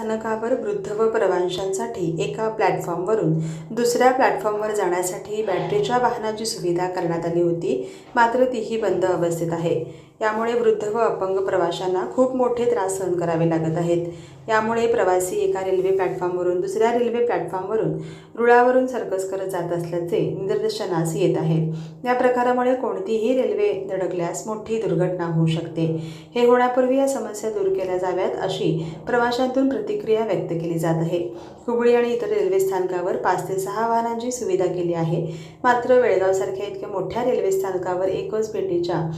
स्थानकावर वृद्ध व प्रवाशांसाठी एका प्लॅटफॉर्मवरून दुसऱ्या प्लॅटफॉर्मवर जाण्यासाठी बॅटरीच्या वाहनाची सुविधा करण्यात आली होती. मात्र तीही बंद अवस्थेत आहे. यामुळे वृद्ध व अपंग प्रवाशांना खूप मोठे त्रास सहन करावे लागत आहेत. यामुळे प्रवासी एका रेल्वे प्लॅटफॉर्मवरून दुसऱ्या रेल्वे प्लॅटफॉर्मवरून रुळावरून सर्कस करत जात असल्याचे निदर्शनास येत आहे. या प्रकारामुळे कोणतीही रेल्वे धडकल्यास मोठी दुर्घटना होऊ शकते. हे होण्यापूर्वी या समस्या दूर केल्या जाव्यात अशी प्रवाशांतून प्रतिक्रिया व्यक्त केली जात आहे. हुबळी आणि इतर रेल्वे स्थानकावर पाच ते सहा वाहनांची सुविधा केली आहे. मात्र वेळगावसारख्या इतक्या मोठ्या रेल्वे स्थानकावर एकच पेटीच्या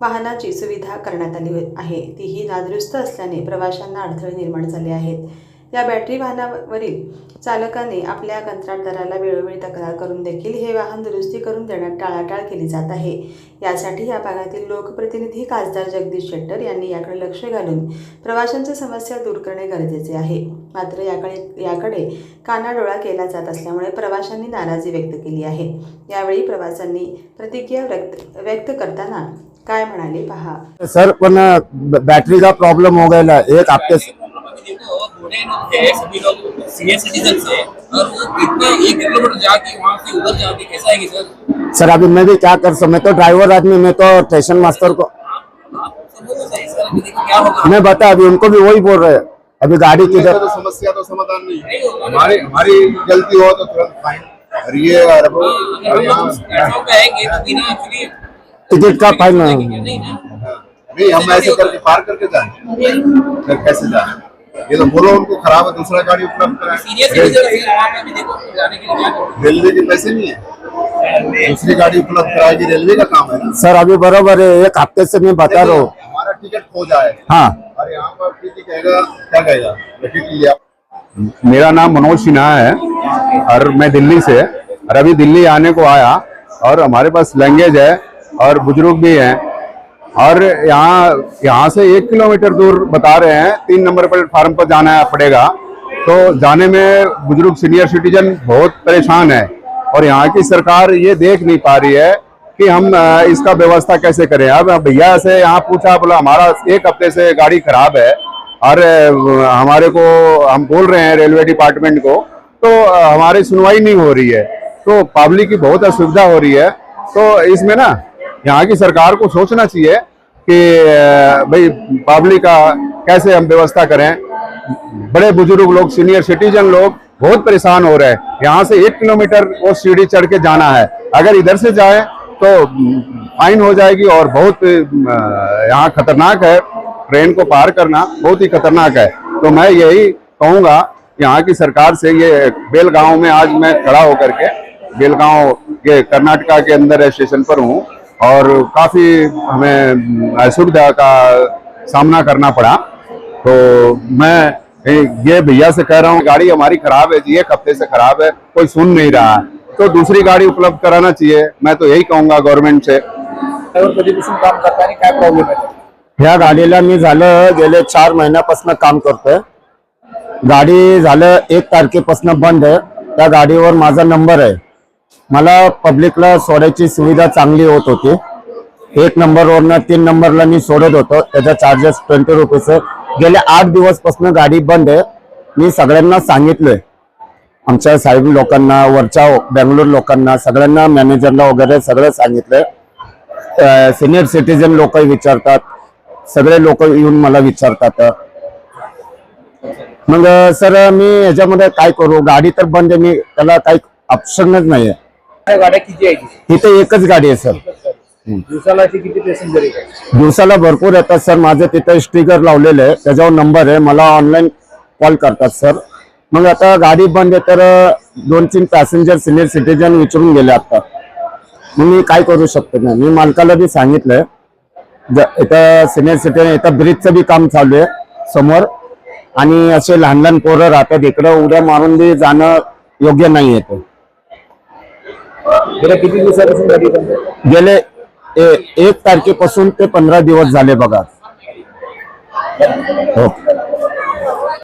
वाहनाची सुविधा करण्यात आली आहे. तीही नादुरुस्त असल्याने प्रवाशांना अडथळे निर्माण झाले आहेत. या बॅटरी वाहनावरील चालकाने आपल्या कंत्राटदाराला वेळोवेळी तक्रार करून देखील हे वाहन दुरुस्ती करून देण्यात टाळाटाळ केली जात आहे. यासाठी या भागातील लोकप्रतिनिधी खासदार जगदीश शेट्टर यांनी याकडे लक्ष घालून प्रवाशांच्या समस्या दूर करणे गरजेचे आहे. मात्र याकडे याकडे कानाडोळा केला जात असल्यामुळे प्रवाशांनी नाराजी व्यक्त केली आहे. यावेळी प्रवाशांनी प्रतिक्रिया व्यक्त व्यक्त करताना काय म्हणाले पहा. सर पण बॅटरीचा प्रॉब्लेम का हो गया एक हफ्ते से अभी देखो बूढ़े लोग थे सभी लोग सीनियर सिटीजन थे और वो कितने एक किलोमीटर जाके वहाँ से उधर जाके कैसे आएँगे सर? सर अभी मैं भी क्या कर सकता मैं तो ड्राइवर आदमी मैं तो स्टेशन मास्टर को मैं बता अभी उनको भी वही बोल रहे हैं। अभी गाड़ी की तो समस्या तो समाधान नहीं है। हमारी हमारी गलती हो तो तुरंत फाइन ये और वो- अगर और हम यहाँ लोग प्लेटफॉर्म पे आएँगे तो बिना एक्चुअली टिकट का फाइन नहीं ना? नहीं हम ऐसे करके पार करके जाए फिर कैसे जाए ये तो बोलो उनको खराब है दूसरा गाड़ी उपलब्ध कराए। रेलवे के पैसे नहीं है? दूसरी गाड़ी उपलब्ध कराएगी रेलवे का काम है ना? सर अभी बरोबर है एक हफ़्ते से मैं बता रहा हूँ। हमारा टिकट खो जाए। हाँ। और यहाँ पर कहेगा क्या कहेगा? टिकट लिया मेरा नाम मनोज सिन्हा है और मैं दिल्ली से। और अभी दिल्ली आने को आया और हमारे पास लैंग्वेज है और बुज़ुर्ग भी हैं। और यहाँ यहाँ से एक किलोमीटर दूर बता रहे हैं, तीन नंबर प्लेटफार्म पर जाना पड़ेगा। तो जाने में बुज़ुर्ग सीनियर सिटीजन बहुत परेशान है और यहाँ की सरकार ये देख नहीं पा रही है कि हम इसका व्यवस्था कैसे करें। अब भैया से यहाँ पूछा, बोला, हमारा एक हफ़्ते से गाड़ी खराब है और हमारे को, हम बोल रहे हैं रेलवे डिपार्टमेंट को तो हमारी सुनवाई नहीं हो रही है। तो पब्लिक की बहुत असुविधा हो रही है। तो इसमें ना यहाँ की सरकार को सोचना चाहिए कि भाई पब्लिक का कैसे हम व्यवस्था करें? बड़े बुज़ुर्ग लोग, सीनियर सिटीजन लोग बहुत परेशान हो रहे हैं। यहाँ से एक किलोमीटर वो सीढ़ी चढ़ के जाना है। अगर इधर से जाए तो फाइन हो जाएगी और बहुत यहाँ खतरनाक है। ट्रेन को पार करना बहुत ही खतरनाक है। तो मैं यही कहूँगा यहाँ की सरकार से ये बेलगांव में आज मैं खड़ा होकर के, बेलगांव के कर्नाटका के अंदर स्टेशन पर हूँ। और काफ़ी हमें असुविधा का सामना करना पड़ा। तो मैं ये भैया से कह रहा हूँ गाड़ी हमारी खराब है जी एक हफ़्ते से खराब है कोई सुन नहीं रहा है। तो दूसरी गाड़ी उपलब्ध कराना चाहिए मैं तो यही कहूँगा गवर्नमेंट से। काम करता आणि काय प्रॉब्लेम आहे ह्या गाडीला मी झालं गेले चार महिन्यापासून काम करतोय. गाडी झालं एक तारखेपासून बंद आहे. त्या गाडीवर माझा नंबर आहे. मला पब्लिकला सोडायची सुविधा चांगली होत होती. एक नंबरवरनं तीन नंबरला मी सोडत होतो. त्याचा चार्जेस ट्वेंटी रुपीज गेल्या गेले आठ दिवसपासून गाडी बंद आहे. मी सगळ्यांना सांगितलंय. आमच्या साहेब लोकांना वरच्या बेंगलोर लोकांना सगळ्यांना मॅनेजरला वगैरे सगळं सांगितलंय. सिनियर सिटीजन लोक विचारतात. सगळे लोक येऊन मला विचारतात. मग सर मी याच्यामध्ये काय करू? गाडी तर बंद आहे. मी त्याला काही ऑप्शनच नाही आहे गाड्या किती आहे तिथे एकच गाडी आहे सर. दिवसाला किती पॅसेंजर दिवसाला भरपूर येतात सर. माझे तिथे स्टिकर लावलेले आहे त्याच्यावर नंबर आहे. मला ऑनलाईन कॉल करतात सर. मग आता गाडी बंद आहे तर दोन तीन पॅसेंजर सिनियर सिटीजन विचारून गेले आता. मग मी काय करू शकतो? नाही मी मालकाला बी सांगितलंय. ज- इथं सिनियर सिटीजन इथं ब्रिजचं बी काम चालू आहे समोर. आणि असे लहान लहान पोरं राहतात. इकडं उड्या मारून बी जाणं योग्य नाही आहे ते. गेल्या गेले एक तारखेपासून ते पंधरा दिवस झाले बघा.